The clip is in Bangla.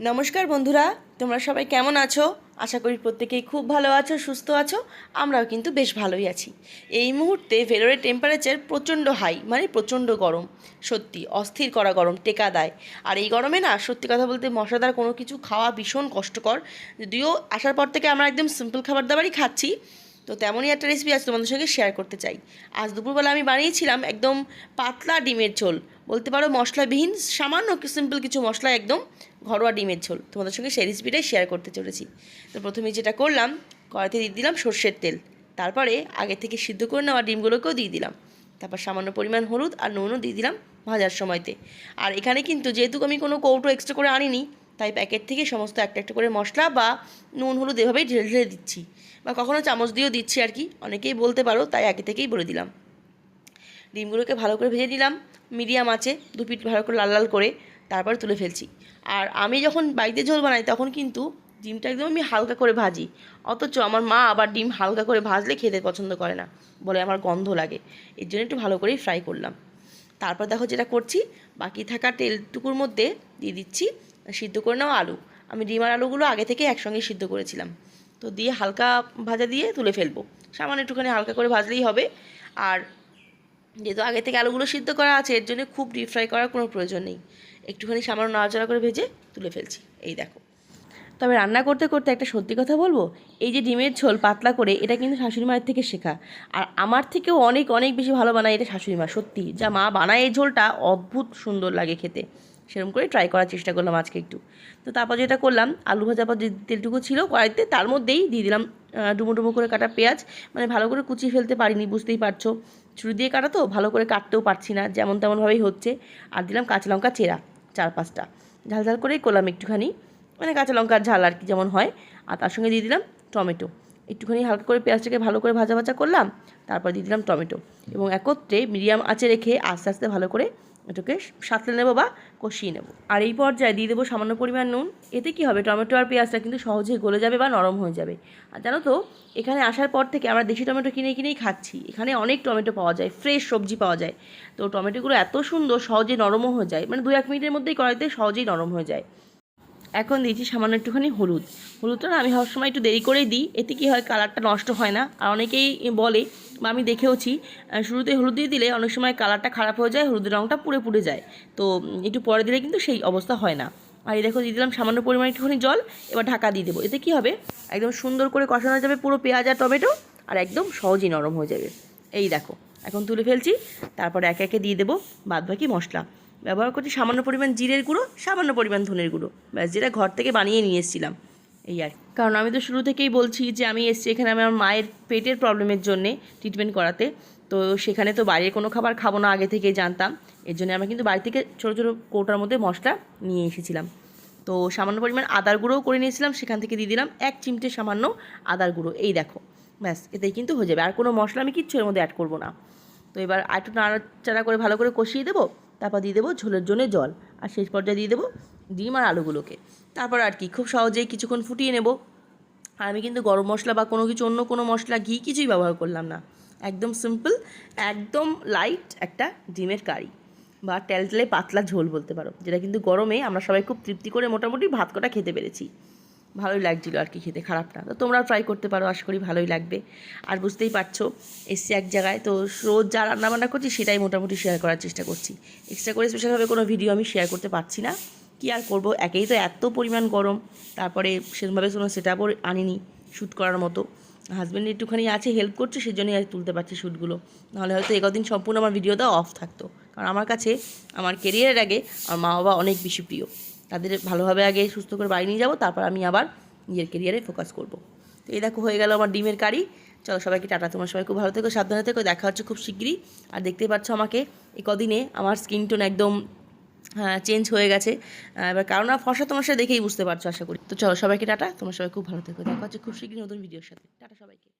নমস্কার বন্ধুরা, তোমরা সবাই কেমন আছো? আশা করি প্রত্যেকেই খুব ভালো আছো, সুস্থ আছো, আমরাও কিন্তু বেশ ভালোই আছি। এই মুহূর্তে ভেলোরের টেম্পারেচার প্রচণ্ড হাই মানে প্রচণ্ড গরম। সত্যি, অস্থির করা গরম, টেকা দেয়। আর এই গরমে না, সত্যি কথা বলতে মশলাদার কোনো কিছু খাওয়া ভীষণ কষ্টকর। যদিও আসার পর থেকে আমরা একদম সিম্পল খাবার দাবারই খাচ্ছি, তো তেমনই একটা রেসিপি আজ তোমাদের সঙ্গে শেয়ার করতে চাই। আজ দুপুরবেলা আমি বানিয়েছিলাম একদম পাতলা ডিমের ঝোল। বলতে পারো মশলাবিহীন, সামান্য সিম্পল কিছু মশলা একদম ঘরোয়া ডিমের ঝোল। তোমাদের সঙ্গে সেই রেসিপিটাই শেয়ার করতে চলেছি। তো প্রথমে যেটা করলাম, কড়াইতে দিয়ে দিলাম সর্ষের তেল। তারপরে আগে থেকে সিদ্ধ করে নেওয়া ডিমগুলোকেও দিয়ে দিলাম। তারপর সামান্য পরিমাণ হলুদ আর নুনও দিয়ে দিলাম ভাজার সময়তে। আর এখানে কিন্তু যেহেতু আমি কোনো কৌটো এক্সট্রা করে আনিনি, তাই প্যাকেট থেকে সমস্ত একটা একটা করে মশলা বা নুন, হলুদ এভাবেই ঢেলে ঢেলে দিচ্ছি। বা কখনও চামচ দিয়েও দিচ্ছি আর কি। অনেকেই বলতে পারো, তাই আগে থেকেই বলে দিলাম। ডিমগুলোকে ভালো করে ভেজে দিলাম মিডিয়াম আছে, দু পিঠ ভালো করে লাল লাল করে তারপর তুলে ফেলছি। আর আমি যখন বাড়িতে ঝোল বানাই তখন কিন্তু ডিমটা একদম আমি হালকা করে ভাজি। অথচ আমার মা আবার ডিম হালকা করে ভাজলে খেতে পছন্দ করে না, বলে আমার গন্ধ লাগে। এর জন্য একটু ভালো করেই ফ্রাই করলাম। তারপর দেখো যেটা করছি, বাকি থাকা তেলটুকুর মধ্যে দিয়ে দিচ্ছি সিদ্ধ করে নেওয়া আলু। আমি ডিম আর আলুগুলো আগে থেকে একসঙ্গে সিদ্ধ করেছিলাম। তো দিয়ে হালকা ভাজা দিয়ে তুলে ফেলব। সামান্য একটুখানি হালকা করে ভাজলেই হবে। আর যেহেতু আগে থেকে আলুগুলো সিদ্ধ করা আছে, এর জন্য খুব ডিপ ফ্রাই করার কোনো প্রয়োজন নেই। একটুখানি সামান্য নাড়াচাড়া করে ভেজে তুলে ফেলছি। এই দেখো। তবে রান্না করতে করতে একটা সত্যি কথা বলব, এই যে ডিমের ঝোল পাতলা করে, এটা কিন্তু শাশুড়ি মায়ের থেকে শেখা। আর আমার থেকেও অনেক অনেক বেশি ভালো বানায় এটা শাশুড়ি মা, সত্যি। যা মা বানায় এই ঝোলটা অদ্ভুত সুন্দর লাগে খেতে। সেরকম করে ট্রাই করার চেষ্টা করলাম আজকে একটু। তো তারপর যেটা করলাম, আলু ভাজার পর যে তেলটুকু ছিল কড়াইতে, তার মধ্যেই দিয়ে দিলাম ডুমো ডুমো করে কাটা পেঁয়াজ। মানে ভালো করে কুচিয়ে ফেলতে পারিনি, বুঝতেই পারছ। ছুরি দিয়ে কাটা তো, ভালো করে কাটতেও পারছি না, যেমন তেমনভাবেই হচ্ছে। আর দিলাম কাঁচা লঙ্কা চেরা, চার পাঁচটা। ঝাল ঝাল করেই করলাম একটুখানি মানে কাঁচা লঙ্কার ঝাল আর কি যেমন হয়। আর তার সঙ্গে দিয়ে দিলাম টমেটো। একটুখানি হালকা করে পেঁয়াজটাকে ভালো করে ভাজা ভাজা করলাম, তারপর দিয়ে দিলাম টমেটো। এবং একত্রে মিডিয়াম আঁচে রেখে আস্তে আস্তে ভালো করে এটাকে সাঁতলে নেব বা কষিয়ে নেব। আর এই পর্যায়ে দিয়ে দেবো সামান্য পরিমাণ নুন। এতে কি হবে? টমেটো আর পেঁয়াজটা কিন্তু সহজেই গলে যাবে বা নরম হয়ে যাবে। আর জানো তো, এখানে আসার পর থেকে আমরা দেশি টমেটো কিনে কিনেই খাচ্ছি। এখানে অনেক টমেটো পাওয়া যায়, ফ্রেশ সবজি পাওয়া যায়। তো টমেটোগুলো এত সুন্দর, সহজে নরমও হয়ে যায়। মানে দু এক মিনিটের মধ্যেই কড়াইতে সহজেই নরম হয়ে যায়। এখন দিয়েছি সামান্য একটুখানি হলুদ। হলুদটা আমি সব সময় একটু দেরি করেই দিই। এতে কি হয়? কালারটা নষ্ট হয় না। আর অনেকেই বলে বা আমি দেখেওছি শুরুতে হলুদ দিয়ে দিলে অনেক সময় কালারটা খারাপ হয়ে যায়, হলুদের রঙটা পুড়ে পুড়ে যায়। তো একটু পরে দিলে কিন্তু সেই অবস্থা হয় না। আর এই দেখো, দিয়ে দিলাম সামান্য পরিমাণ একটুখানি জল, এবার ঢাকা দিয়ে দেবো। এতে কি হবে? একদম সুন্দর করে কষানো যাবে পুরো পেঁয়াজ আর টমেটো, আর একদম সহজেই নরম হয়ে যাবে। এই দেখো, এখন তুলে ফেলছি, তারপরে একে একে দিয়ে দেবো বাদবাকি মশলা। ব্যবহার করছি সামান্য পরিমাণ জিরের গুঁড়ো, সামান্য পরিমাণ ধনের গুঁড়ো। ব্যাস, যেটা ঘর থেকে বানিয়ে নিয়ে এসেছিলাম। এই আর কারণ আমি তো শুরু থেকেই বলছি যে আমি এসছি এখানে আমি আমার মায়ের পেটের প্রবলেমের জন্যে ট্রিটমেন্ট করাতে। তো সেখানে তো বাইরে কোনো খাবার খাব না, আগে থেকেই জানতাম। এর জন্য আমরা কিন্তু বাড়ি থেকে ছোটো ছোটো কৌটার মধ্যে মশলা নিয়ে এসেছিলাম। তো সামান্য পরিমাণ আদার গুঁড়োও করে নিয়েছিলাম, সেখান থেকে দিয়ে দিলাম এক চিমটে সামান্য আদার গুঁড়ো। এই দেখো, ব্যাস, এতেই কিন্তু হয়ে যাবে। আর কোনো মশলা আমি কিচ্ছু এর মধ্যে অ্যাড করব না। তো এবার আর একটু নাড়াচাড়া করে ভালো করে কষিয়ে দেবো, তারপর দিয়ে দেবো ঝোলের জন্য জল। আর শেষ পর্যায়ে দিয়ে দেবো ডিম আর আলুগুলোকে। তারপর আর কি, খুব সহজেই কিছুক্ষণ ফুটিয়ে নেব। আর আমি কিন্তু গরম মশলা বা কোনো কিছু, অন্য কোনো মশলা, ঘি কিছুই ব্যবহার করলাম না। একদম সিম্পল একদম লাইট একটা ডিমের কারি বা টেলটেলে পাতলা ঝোল বলতে পারো, যেটা কিন্তু গরমে আমরা সবাই খুব তৃপ্তি করে মোটামুটি ভাত কটা খেতে পেরেছি। ভালোই লাগছিল আর কি খেতে খারাপ না তো তোমরাও ট্রাই করতে পারো, আশা করি ভালোই লাগবে। আর বুঝতেই পারছ, এসছি এক জায়গায়, তো রোজ যা রান্নাবান্না করছি, সেটাই মোটামুটি শেয়ার করার চেষ্টা করছি। এক্সট্রা করে স্পেশালভাবে কোনো ভিডিও আমি শেয়ার করতে পারছি না। কি আর করব? একেই তো এত পরিমাণ গরম। তারপরে সেরকমভাবে কোনো সেট আপও আনিনি শ্যুট করার মতো। হাজব্যান্ড একটুখানি আছে হেল্প করছে সেই জন্যই আর তুলতে পারছি শ্যুটগুলো নাহলে হয়তো একদিন সম্পূর্ণ আমার ভিডিওটা অফ থাকতো। কারণ আমার কাছে, আমার কেরিয়ারের আগে আমার মা বাবা অনেক বেশি প্রিয়। তাদের ভালোভাবে আগে সুস্থ করে বাড়ি নিয়ে যাব, তারপর আমি আবার নিজের কেরিয়ারে ফোকাস করব। তো এই দেখো, হয়ে গেল আমার ডিমের কারি। চলো সবাইকে টাটা, তোমার সবাই খুব ভালো থেকো, সাবধানে থেকো, দেখা হচ্ছে খুব শিগগিরই। আর দেখতেই পাচ্ছ আমাকে এই কদিনে আমার স্কিন টোন একদম চেঞ্জ হয়ে গেছে। এবার কারণ আর ফসা তোমার সাথে দেখেই বুঝতে পারছ, আশা করি। তো চলো, সবাইকে টাটা। তোমার সবাই খুব ভালো থেকো। দেখা হচ্ছে খুব শীঘ্রই নতুন ভিডিওর সাথে। টাটা সবাইকে।